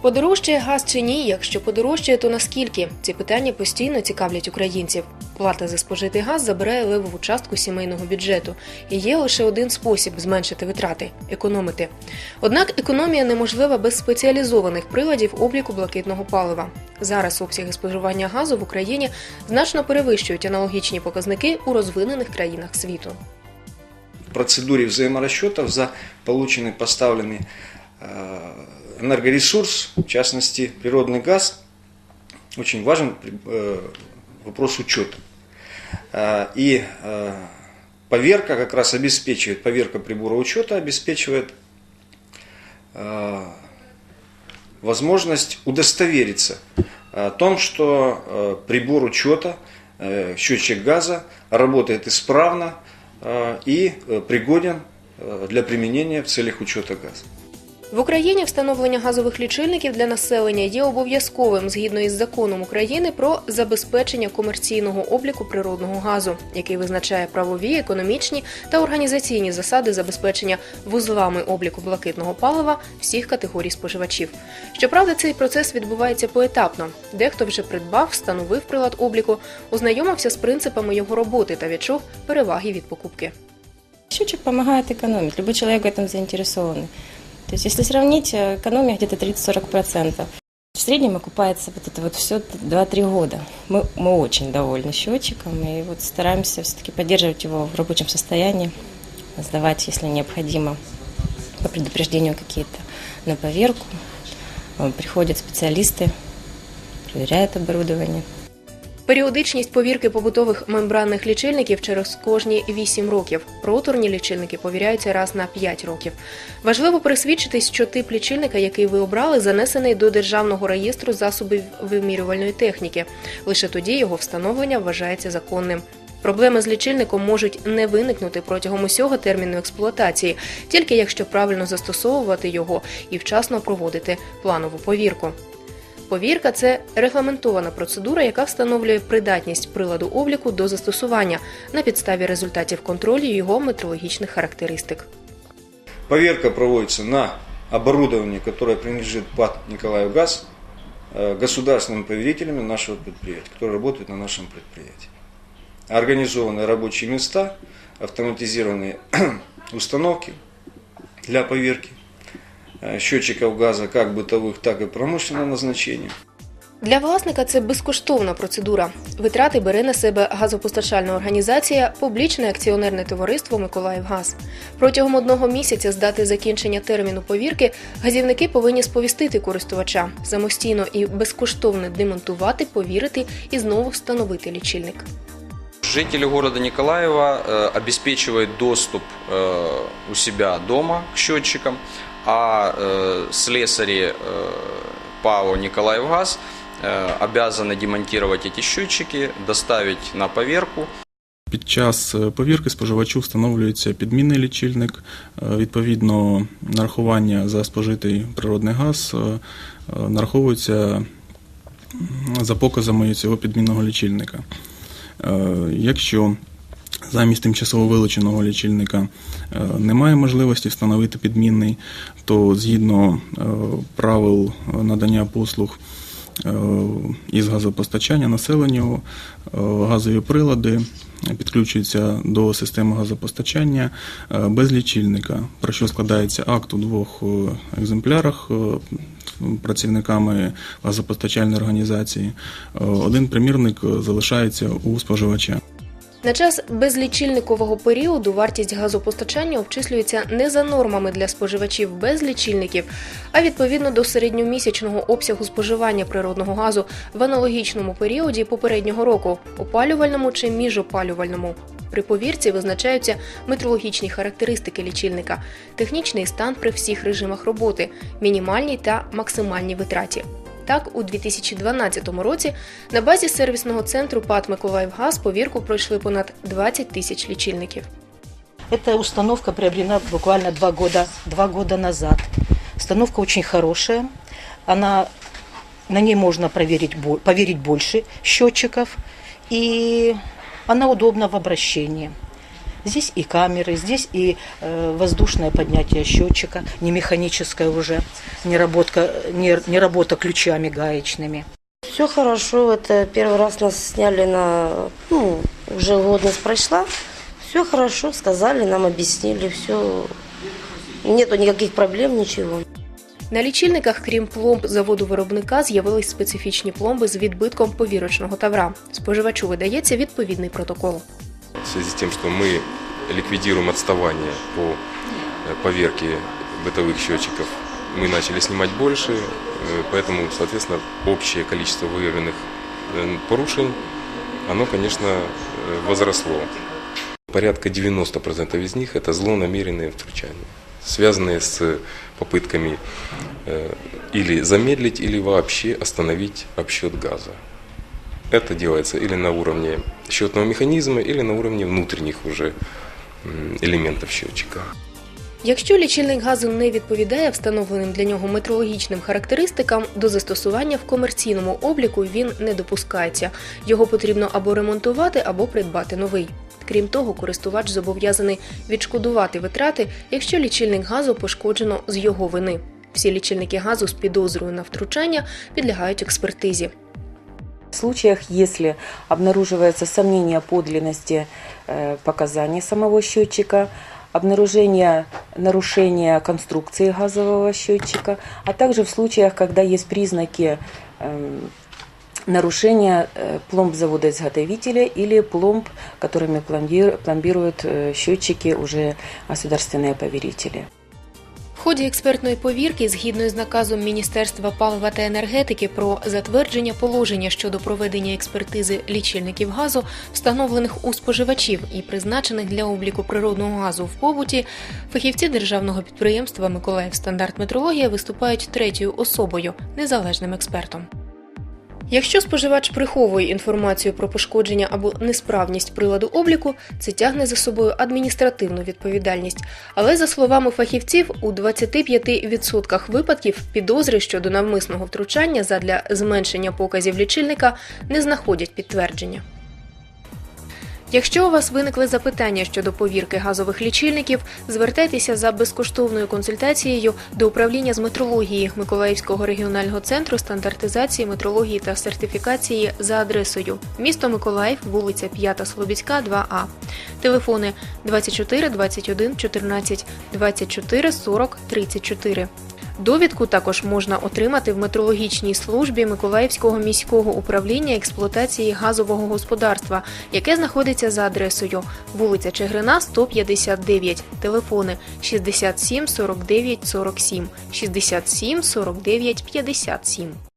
Подорожчає газ чи ні? Якщо подорожчає, то наскільки? Ці питання постійно цікавлять українців. Плата за спожитий газ забирає левову частку сімейного бюджету. І є лише один спосіб зменшити витрати економити. Однак економія неможлива без спеціалізованих приладів обліку блакитного палива. Зараз обсяги споживання газу в Україні значно перевищують аналогічні показники у розвинених країнах світу. в процедуре взаиморасчетов за полученный поставленный э, энергоресурс, в частности природный газ, очень важен э, вопрос учета. Э, И э, поверка как раз обеспечивает, поверка прибора учета обеспечивает э, возможность удостовериться о том, что э, прибор учета, э, счетчик газа работает исправно э, и э, пригоден э, для применения в целях учета газа. В Україні встановлення газових лічильників для населення є обов'язковим згідно із законом України про забезпечення комерційного обліку природного газу, який визначає правові, економічні та організаційні засади забезпечення вузлами обліку блакитного палива всіх категорій споживачів. Щоправда, цей процес відбувається поетапно. Дехто вже придбав, встановив прилад обліку, ознайомився з принципами його роботи та відчув переваги від покупки. Счетчик помогает экономить. Любой человек в этом заинтересованный. То есть, если сравнить, э, экономия где-то 30-40%. В среднем окупается вот это вот все 2-3 года. Мы, мы очень довольны счетчиком и вот стараемся все-таки поддерживать его в рабочем состоянии, сдавать, если необходимо, по предупреждению какие-то на поверку. Э, Приходят специалисты, проверяют оборудование. Періодичність повірки побутових мембранних лічильників через кожні 8 років. Роторні лічильники повіряються раз на 5 років. Важливо пересвідчитись, що тип лічильника, який ви обрали, занесений до державного реєстру засобів вимірювальної техніки. Лише тоді його встановлення вважається законним. Проблеми з лічильником можуть не виникнути протягом усього терміну експлуатації, тільки якщо правильно застосовувати його і вчасно проводити планову повірку. Повірка це регламентована процедура, яка встановлює придатність приладу обліку до застосування на підставі результатів контролю його метрологічних характеристик. Поверка проводится на оборудовании, которое принадлежит ПАТ Николаев ГАЗ, э, государственными поверителями нашего предприятия, которые работают на нашем предприятии. Организованы рабочие места, автоматизированные установки для поверки э, счетчиков газа как бытовых, так и промышленного назначения. Для власника це безкоштовна процедура. Витрати бере на себе газопостачальна організація, публічне акціонерне товариство Миколаївгаз. Протягом одного місяця з дати закінчення терміну повірки газівники повинні сповістити користувача самостійно і безкоштовно демонтувати, повірити і знову встановити лічильник. Жители города Николаева э, обеспечивают доступ э, у себя дома к счетчикам, а э, слесари э, ПАО «Николаевгаз» э, обязаны демонтировать эти счетчики, доставить на поверку Під час е, повірки споживачу встановлюється підмінний лічильник. Е, Відповідно, нарахування за спожитий природний газ е, е, нараховується м, за показами цього підмінного лічильника. Е, Якщо замість тимчасово вилученого лічильника е, немає можливості встановити підмінний, то згідно е, правил надання послуг із газопостачання населенню газові прилади підключуються до системи газопостачання без лічильника, про що складається акт у двох екземплярах працівниками газопостачальної організації. Е, Один примірник залишається у споживача. На час безлічильникового періоду вартість газопостачання обчислюється не за нормами для споживачів без лічильників, а відповідно до середньомісячного обсягу споживання природного газу в аналогічному періоді попереднього року, опалювальному чи міжопалювальному. При повірці визначаються метрологічні характеристики лічильника, технічний стан при всіх режимах роботи, мінімальній та максимальній витраті. Так, у 2012 році на базі сервісного центру ПАТ Миколаївгаз повірку пройшли понад 20 тисяч лічильників. Эта установка приобрена буквально два года, два года назад. Установка очень хорошая. Она, на ней можно проверить, поверить больше счетчиков. И она удобна в обращении. Здесь и камеры, здесь и э, воздушное поднятие счетчика, не механическое уже, не, работка, не, не работа ключами гаечными. Все хорошо, это первый раз нас сняли на, ну, уже годность прошла. Все хорошо, сказали, нам объяснили, все, нету никаких проблем, ничего. На лічильниках, крім пломб заводу виробника, з'явились специфічні пломби з відбитком повірочного тавра. Споживачу видається відповідний протокол. в связи с тем, что мы ликвидируем отставание по э, поверке бытовых счетчиков, мы начали снимать больше, э, поэтому, соответственно, общее количество выявленных э, порушень, оно, конечно, э, возросло. Порядка 90% из них – это злонамеренные втручания, Связанные с попытками э, или замедлить, или вообще остановить обсчет газа. Это делается или на уровне счетного механизма, или на уровне внутренних уже элементов счетчика. Якщо лічильник газу не відповідає встановленим для нього метрологічним характеристикам, до застосування в комерційному обліку він не допускається. Його потрібно або ремонтувати, або придбати новий. Крім того, користувач зобов'язаний відшкодувати витрати, якщо лічильник газу пошкоджено з його вини. Всі лічильники газу з підозрою на втручання підлягають експертизі. В случаях, если обнаруживается сомнение подлинности э, показаний самого счетчика, обнаружение нарушения конструкции газового счетчика, а также в случаях, когда есть признаки эм, нарушения э, пломб завода-изготовителя или пломб, которыми пломбир- пломбируют э, счетчики уже государственные поверители. Ході експертної повірки, згідно з наказом Міністерства палива та енергетики про затвердження положення щодо проведення експертизи лічильників газу, встановлених у споживачів і призначених для обліку природного газу в побуті, фахівці державного підприємства Миколаїв Стандарт Метрологія виступають третьою особою незалежним експертом. Якщо споживач приховує інформацію про пошкодження або несправність приладу обліку, це тягне за собою адміністративну відповідальність. Але за словами фахівців, у 25% випадків підозри щодо навмисного втручання задля зменшення показів лічильника не знаходять підтвердження. Якщо у вас виникли запитання щодо повірки газових лічильників, звертайтеся за безкоштовною консультацією до управління з метрології Миколаївського регіонального центру стандартизації метрології та сертифікації за адресою місто Миколаїв, вулиця 5 Слобідська, 2А. Телефони 24 21 14 24 40 34. Довідку також можна отримати в метрологічній службі Миколаївського міського управління експлуатації газового господарства, яке знаходиться за адресою вулиця Чигрина, 159, телефони 67 49 47, 67 49 57.